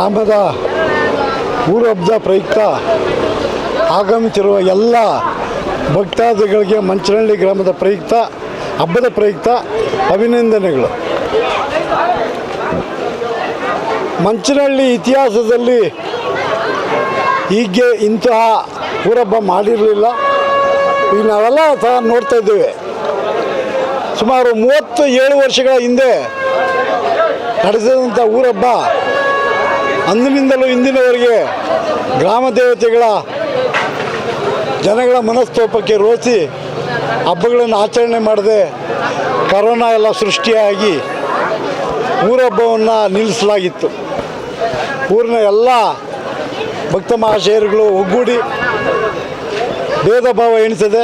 ಗ್ರಾಮದ ಊರ ಹಬ್ಬದ ಪ್ರಯುಕ್ತ ಆಗಮಿಸಿರುವ ಎಲ್ಲ ಭಕ್ತಾದಿಗಳಿಗೆ ಮಂಚನಹಳ್ಳಿ ಗ್ರಾಮದ ಪ್ರಯುಕ್ತ, ಹಬ್ಬದ ಪ್ರಯುಕ್ತ ಅಭಿನಂದನೆಗಳು. ಮಂಚನಹಳ್ಳಿ ಇತಿಹಾಸದಲ್ಲಿ ಹೀಗೆ ಇಂತಹ ಊರಬ್ಬ ಮಾಡಿರಲಿಲ್ಲ. ಈಗ ನಾವೆಲ್ಲ ಸಹ ನೋಡ್ತಾ ಇದ್ದೇವೆ. ಸುಮಾರು ಮೂವತ್ತು ಏಳು ವರ್ಷಗಳ ಹಿಂದೆ ನಡೆಸಿದಂಥ ಊರಹಬ್ಬ ಅಂದಿನಿಂದಲೂ ಇಂದಿನವರೆಗೆ ಗ್ರಾಮ ದೇವತೆಗಳ ಜನಗಳ ಮನಸ್ತೋಪಕ್ಕೆ ರೋಸಿ ಹಬ್ಬಗಳನ್ನು ಆಚರಣೆ ಮಾಡದೆ ಕರೋನಾ ಎಲ್ಲ ಸೃಷ್ಟಿಯಾಗಿ ಊರಹಬ್ಬವನ್ನು ನಿಲ್ಲಿಸಲಾಗಿತ್ತು. ಊರಿನ ಎಲ್ಲ ಭಕ್ತ ಮಹಾಶಯರುಗಳು ಒಗ್ಗೂಡಿ ಭೇದ ಭಾವ ಎಣಿಸದೆ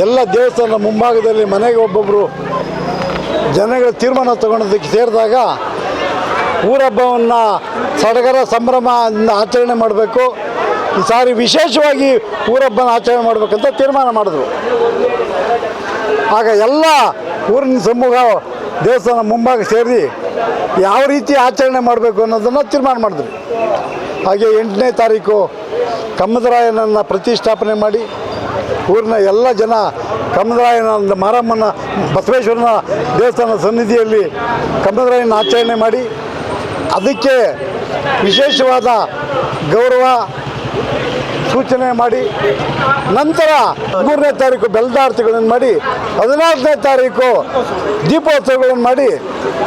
ಎಲ್ಲ ದೇವಸ್ಥಾನದ ಮುಂಭಾಗದಲ್ಲಿ ಮನೆಗೆ ಒಬ್ಬೊಬ್ಬರು ಜನಗಳ ತೀರ್ಮಾನ ತಗೊಳೋದಕ್ಕೆ ಸೇರಿದಾಗ ಊರಹಬ್ಬವನ್ನು ಸಡಗರ ಸಂಭ್ರಮದಿಂದ ಆಚರಣೆ ಮಾಡಬೇಕು. ಈ ಸಾರಿ ವಿಶೇಷವಾಗಿ ಊರಬ್ಬನ ಆಚರಣೆ ಮಾಡಬೇಕಂತ ತೀರ್ಮಾನ ಮಾಡಿದ್ರು. ಆಗ ಎಲ್ಲ ಊರಿನ ಸಮೂಹ ದೇವಸ್ಥಾನ ಮುಂಭಾಗ ಸೇರಿ ಯಾವ ರೀತಿ ಆಚರಣೆ ಮಾಡಬೇಕು ಅನ್ನೋದನ್ನು ತೀರ್ಮಾನ ಮಾಡಿದ್ರು. ಹಾಗೆ ಎಂಟನೇ ತಾರೀಕು ಕಮ್ಮದರಾಯನನ್ನು ಪ್ರತಿಷ್ಠಾಪನೆ ಮಾಡಿ ಊರಿನ ಎಲ್ಲ ಜನ ಕಮ್ಮದರಾಯನ ಮಾರಮ್ಮನ ಬಸವೇಶ್ವರನ ದೇವಸ್ಥಾನ ಸನ್ನಿಧಿಯಲ್ಲಿ ಕಮ್ಮದರಾಯನ ಆಚರಣೆ ಮಾಡಿ ಅದಕ್ಕೆ ವಿಶೇಷವಾದ ಗೌರವ ಸೂಚನೆ ಮಾಡಿ ನಂತರ ಮೂರನೇ ತಾರೀಕು ಬೆಲ್ದಾರ್ತಿಗಳನ್ನು ಮಾಡಿ ಹದಿನಾಲ್ಕನೇ ತಾರೀಕು ದೀಪೋತ್ಸವಗಳನ್ನು ಮಾಡಿ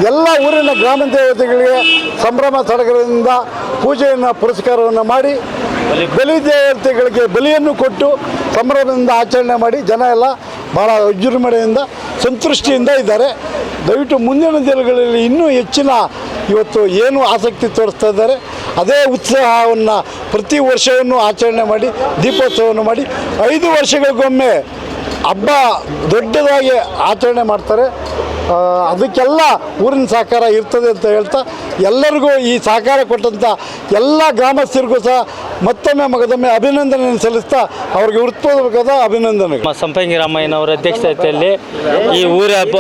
ಎಲ್ಲ ಊರಿನ ಗ್ರಾಮ ದೇವತೆಗಳಿಗೆ ಸಂಭ್ರಮ ಸಡಗರದಿಂದ ಪೂಜೆಯನ್ನು ಪುರಸ್ಕಾರವನ್ನು ಮಾಡಿ ಬಲಿ ದೇವತೆಗಳಿಗೆ ಬಲಿಯನ್ನು ಕೊಟ್ಟು ಸಂಭ್ರಮದಿಂದ ಆಚರಣೆ ಮಾಡಿ ಜನ ಎಲ್ಲ ಭಾಳ ವಿಜೃಂಭಣೆಯಿಂದ ಸಂತೃಷ್ಟಿಯಿಂದ ಇದ್ದಾರೆ. ದಯವಿಟ್ಟು ಮುಂದಿನ ದಿನಗಳಲ್ಲಿ ಇನ್ನೂ ಹೆಚ್ಚಿನ ಇವತ್ತು ಏನು ಆಸಕ್ತಿ ತೋರಿಸ್ತಾ ಇದ್ದಾರೆ. ಅದೇ ಉತ್ಸಾಹವನ್ನು ಪ್ರತಿ ವರ್ಷವನ್ನು ಆಚರಣೆ ಮಾಡಿ, ದೀಪೋತ್ಸವವನ್ನು ಮಾಡಿ, ಐದು ವರ್ಷಗಳಿಗೊಮ್ಮೆ ಹಬ್ಬ ದೊಡ್ಡದಾಗಿ ಆಚರಣೆ ಮಾಡ್ತಾರೆ. ಅದಕ್ಕೆಲ್ಲ ಊರಿನ ಸಹಕಾರ ಇರ್ತದೆ ಅಂತ ಹೇಳ್ತಾ ಎಲ್ಲರಿಗೂ ಈ ಸಹಕಾರ ಕೊಟ್ಟಂಥ ಎಲ್ಲ ಗ್ರಾಮಸ್ಥರಿಗೂ ಸಹ ಮತ್ತೊಮ್ಮೆ ಮಗದೊಮ್ಮೆ ಅಭಿನಂದನೆ ಸಲ್ಲಿಸ್ತಾ ಅವ್ರಿಗೆ ಹೃತ್ಪೂರ್ವಕವಾದ ಅಭಿನಂದನೆ ಸಂಪಂಗಿ ರಾಮಯ್ಯನವರ ಅಧ್ಯಕ್ಷತೆಯಲ್ಲಿ ಈ ಊರ ಹಬ್ಬ,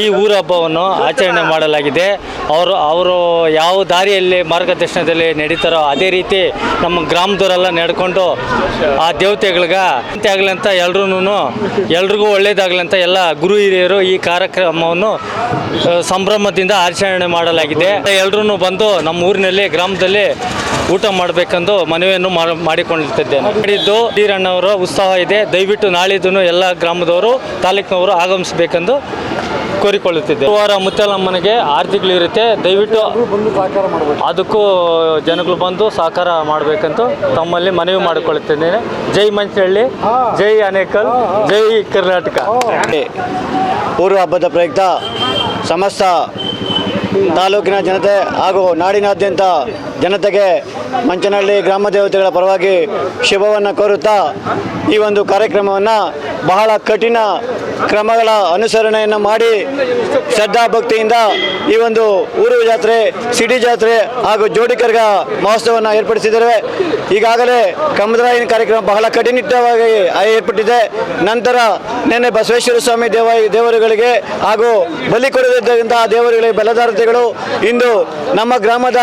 ಈ ಊರ ಹಬ್ಬವನ್ನು ಆಚರಣೆ ಮಾಡಲಾಗಿದೆ. ಅವರು ಅವರು ಯಾವ ದಾರಿಯಲ್ಲಿ ಮಾರ್ಗದರ್ಶನದಲ್ಲಿ ನಡೀತಾರೋ ಅದೇ ರೀತಿ ನಮ್ಮ ಗ್ರಾಮದವರೆಲ್ಲ ನಡ್ಕೊಂಡು ಆ ದೇವತೆಗಳಿಗೆ ಆಗಲಿ ಅಂತ ಎಲ್ರೂ ಎಲ್ರಿಗೂ ಒಳ್ಳೇದಾಗಲಿ ಅಂತ ಎಲ್ಲ ಗುರು ಹಿರಿಯರು ಈ ಕಾರ್ಯಕ್ರಮವನ್ನು ಸಂಭ್ರಮದಿಂದ ಆಚರಣೆ ಮಾಡಲಾಗಿದೆ. ಎಲ್ಲರೂ ಬಂದು ನಮ್ಮ ಊರಿನಲ್ಲಿ, ಗ್ರಾಮದಲ್ಲಿ ಊಟ ಮಾಡಬೇಕೆಂದು ಮನವಿ ಮನವಿಯನ್ನು ಮಾಡಿಕೊಂಡಿರ್ತಿದ್ದೇನೆ ಮಾಡಿದ್ದು ಧೀರಣ್ಣವರ ಉತ್ಸಾಹ ಇದೆ. ದಯವಿಟ್ಟು ನಾಳಿದ್ದು ಎಲ್ಲ ಗ್ರಾಮದವರು, ತಾಲೂಕಿನವರು ಆಗಮಿಸಬೇಕೆಂದು ಕೋರಿಕೊಳ್ಳುತ್ತಿದ್ದೆ ವಾರ ಮುತ್ತಲಮ್ಮನಿಗೆ ಆರ್ತಿಗಳಿರುತ್ತೆ ದಯವಿಟ್ಟು ಬಂದು ಸಹಕಾರ ಮಾಡಬೇಕು ಅದಕ್ಕೂ ಜನಗಳು ಬಂದು ಸಹಕಾರ ಮಾಡಬೇಕಂತ ತಮ್ಮಲ್ಲಿ ಮನವಿ ಮಾಡಿಕೊಳ್ಳುತ್ತಿದ್ದೇನೆ. ಜೈ ಮಂಚಳ್ಳಿ, ಜೈ ಅನೇಕಲ್, ಜೈ ಕರ್ನಾಟಕ. ಪೂರ್ವ ಹಬ್ಬದ ಪ್ರಯುಕ್ತ ಸಮಸ್ತ ತಾಲೂಕಿನ ಜನತೆ ಹಾಗೂ ನಾಡಿನಾದ್ಯಂತ ಜನತೆಗೆ ಮಂಚನಹಳ್ಳಿ ಗ್ರಾಮ ದೇವತೆಗಳ ಪರವಾಗಿ ಶುಭವನ್ನು ಕೋರುತ್ತಾ ಈ ಒಂದು ಕಾರ್ಯಕ್ರಮವನ್ನು ಬಹಳ ಕಠಿಣ ಕ್ರಮಗಳ ಅನುಸರಣೆಯನ್ನು ಮಾಡಿ ಶ್ರದ್ಧಾ ಭಕ್ತಿಯಿಂದ ಈ ಒಂದು ಊರು ಜಾತ್ರೆ ಸಿಡಿ ಜಾತ್ರೆ ಹಾಗೂ ಜೋಡಿ ಕರ್ಗ ಮಹೋತ್ಸವವನ್ನು ಏರ್ಪಡಿಸಿದ್ದೇವೆ. ಈಗಾಗಲೇ ಕಮದರಾಯನ ಕಾರ್ಯಕ್ರಮ ಬಹಳ ಕಠಿಣಿತವಾಗಿ ಏರ್ಪಟ್ಟಿದೆ. ನಂತರ ನಿನ್ನೆ ಬಸವೇಶ್ವರ ಸ್ವಾಮಿ ದೇವ ದೇವರುಗಳಿಗೆ ಹಾಗೂ ಬಲಿ ಕೊಡದಿದ್ದಂತಹ ದೇವರುಗಳಿಗೆ ಬಲಧಾರತೆಗಳು ಇಂದು ನಮ್ಮ ಗ್ರಾಮದ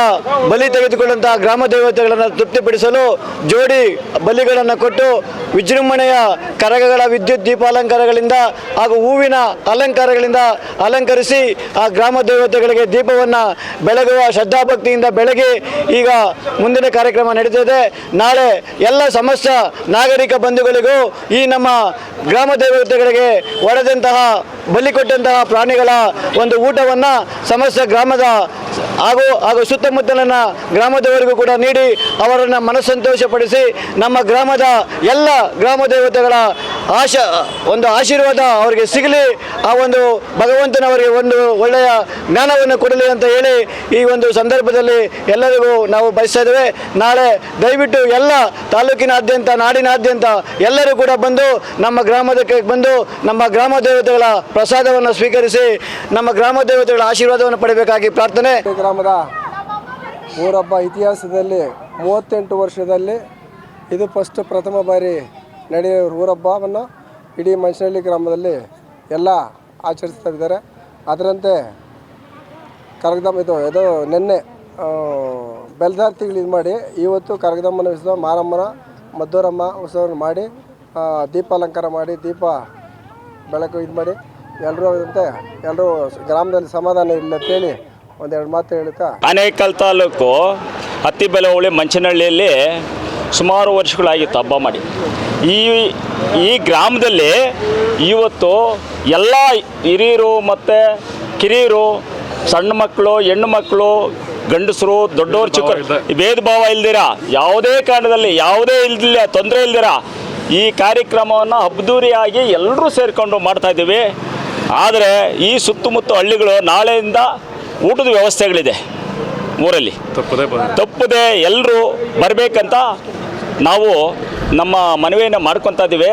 ಬಲಿ ತೆಗೆದುಕೊಂಡಂತಹ ಗ್ರಾಮ ದೇವತೆಗಳನ್ನು ತೃಪ್ತಿಪಡಿಸಲು ಜೋಡಿ ಬಲಿಗಳನ್ನು ಕೊಟ್ಟು ವಿಜೃಂಭಣೆಯ ಕರಗಗಳ ವಿದ್ಯುತ್ ದೀಪಾಲಂಕಾರಗಳಿಂದ ಹಾಗೂ ಹೂವಿನ ಅಲಂಕಾರಗಳಿಂದ ಅಲಂಕರಿಸಿ ಆ ಗ್ರಾಮ ದೇವತೆಗಳಿಗೆ ದೀಪವನ್ನು ಬೆಳಗುವ ಶ್ರದ್ಧಾಭಕ್ತಿಯಿಂದ ಬೆಳಗಿ ಈಗ ಮುಂದಿನ ಕಾರ್ಯಕ್ರಮ ನಡೀತಿದೆ. ನಾಳೆ ಎಲ್ಲ ಸಮಸ್ತ ನಾಗರಿಕ ಬಂಧುಗಳಿಗೂ ಈ ನಮ್ಮ ಗ್ರಾಮ ದೇವತೆಗಳಿಗೆ ಒಡೆದಂತಹ, ಬಲಿಕೊಟ್ಟಂತಹ ಪ್ರಾಣಿಗಳ ಒಂದು ಊಟವನ್ನು ಸಮಸ್ತ ಗ್ರಾಮದ ಹಾಗೂ ಹಾಗೂ ಸುತ್ತಮುತ್ತಲಿನ ಗ್ರಾಮದವರಿಗೂ ಕೂಡ ನೀಡಿ ಅವರನ್ನು ಮನಸ್ಸಂತೋಷಪಡಿಸಿ ನಮ್ಮ ಗ್ರಾಮದ ಎಲ್ಲ ಗ್ರಾಮ ದೇವತೆಗಳ ಆಶ, ಒಂದು ಆಶೀರ್ವಾದ ಅವರಿಗೆ ಸಿಗಲಿ. ಆ ಒಂದು ಭಗವಂತನವರಿಗೆ ಒಂದು ಒಳ್ಳೆಯ ಜ್ಞಾನವನ್ನು ಕೊಡಲಿ ಅಂತ ಹೇಳಿ ಈ ಒಂದು ಸಂದರ್ಭದಲ್ಲಿ ಎಲ್ಲರಿಗೂ ನಾವು ಬಯಸ್ತಾ ನಾಳೆ ದಯವಿಟ್ಟು ಎಲ್ಲ ತಾಲೂಕಿನಾದ್ಯಂತ, ನಾಡಿನಾದ್ಯಂತ ಎಲ್ಲರೂ ಕೂಡ ಬಂದು ನಮ್ಮ ಗ್ರಾಮದಕ್ಕೆ ಬಂದು ನಮ್ಮ ಗ್ರಾಮ ದೇವತೆಗಳ ಪ್ರಸಾದವನ್ನು ಸ್ವೀಕರಿಸಿ ನಮ್ಮ ಗ್ರಾಮ ದೇವತೆಗಳ ಆಶೀರ್ವಾದವನ್ನು ಪಡೆಯಬೇಕಾಗಿ ಪ್ರಾರ್ಥನೆ. ಈ ಗ್ರಾಮದ ಊರಬ್ಬ ಇತಿಹಾಸದಲ್ಲಿ ಮೂವತ್ತೆಂಟು ವರ್ಷದಲ್ಲಿ ಇದು ಫಸ್ಟ್ ಪ್ರಥಮ ಬಾರಿ ನಡೆಯೋ ಊರಬ್ಬವನ್ನು ಇಡೀ ಮಂಚನಹಳ್ಳಿ ಗ್ರಾಮದಲ್ಲಿ ಎಲ್ಲ ಆಚರಿಸ್ತಾ ಇದ್ದಾರೆ. ಅದರಂತೆ ಕರಗದಮ್ಮ ಇದು ಇದು ನಿನ್ನೆ ಬೆಲ್ದಾರ್ತಿಗಳು ಇದು ಮಾಡಿ, ಇವತ್ತು ಕರಗದಮ್ಮನ ಉತ್ಸವ ಮಾರಮ್ಮನ, ಮದ್ದೂರಮ್ಮ ಉತ್ಸವವನ್ನು ಮಾಡಿ ದೀಪಾಲಂಕಾರ ಮಾಡಿ, ದೀಪ ಬೆಳಕು ಇದು ಮಾಡಿ ಎಲ್ಲರೂ ಅದಂತೆ ಎಲ್ಲರೂ ಗ್ರಾಮದಲ್ಲಿ ಸಮಾಧಾನ ಇಲ್ಲ ಅಂತೇಳಿ ಒಂದೆರಡು ಮಾತು ಹೇಳ್ತಾ ಆನೇಕಲ್ ತಾಲೂಕು ಹತ್ತಿಬೆಲಹೊಳಿ ಮಂಚನಹಳ್ಳಿಯಲ್ಲಿ ಸುಮಾರು ವರ್ಷಗಳಾಗಿತ್ತು ಹಬ್ಬ ಮಾಡಿ. ಈ ಈ ಗ್ರಾಮದಲ್ಲಿ ಇವತ್ತು ಎಲ್ಲ ಹಿರಿಯರು ಮತ್ತು ಕಿರಿಯರು ಸಣ್ಣ ಮಕ್ಕಳು ಹೆಣ್ಣು ಮಕ್ಕಳು ಗಂಡಸರು ದೊಡ್ಡವರು ಚಿಕ್ಕ ಭೇದ ಭಾವ ಇಲ್ದಿರ? ಯಾವುದೇ ಕಾರಣದಲ್ಲಿ ಯಾವುದೇ ಇಲ್ದಿಲ್ಲ ತೊಂದರೆ ಇಲ್ದಿರ? ಈ ಕಾರ್ಯಕ್ರಮವನ್ನು ಅಬ್ದೂರಿಯಾಗಿ ಎಲ್ಲರೂ ಸೇರಿಕೊಂಡು ಮಾಡ್ತಾ ಇದ್ದೀವಿ. ಆದರೆ ಈ ಸುತ್ತಮುತ್ತ ಹಳ್ಳಿಗಳು ನಾಳೆಯಿಂದ ಊಟದ ವ್ಯವಸ್ಥೆಗಳಿದೆ ಊರಲ್ಲಿ. ತಪ್ಪದೆ ಎಲ್ಲರೂ ಬರಬೇಕಂತ ನಾವು ನಮ್ಮ ಮನವಿಯನ್ನು ಮಾಡ್ಕೊತಾ ಇದ್ದೀವಿ